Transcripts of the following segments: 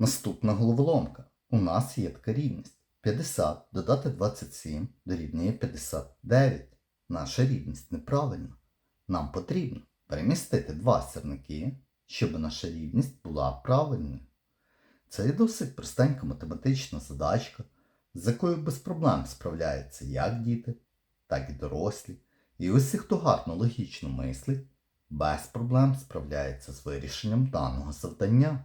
Наступна головоломка. У нас є така рівність. 50 додати 27 дорівнює 59. Наша рівність неправильна. Нам потрібно перемістити два сірники, щоб наша рівність була правильною. Це є досить простенька математична задачка, з якою без проблем справляються як діти, так і дорослі. І усі, хто гарно логічно мислить, без проблем справляється з вирішенням даного завдання.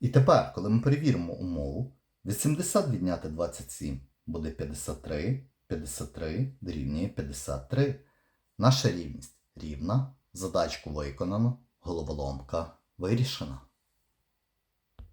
І тепер, коли ми перевіримо умову, 80 відняти 27 буде 53, 53 дорівнює 53. Наша рівність рівна, задачку виконано, головоломка вирішена.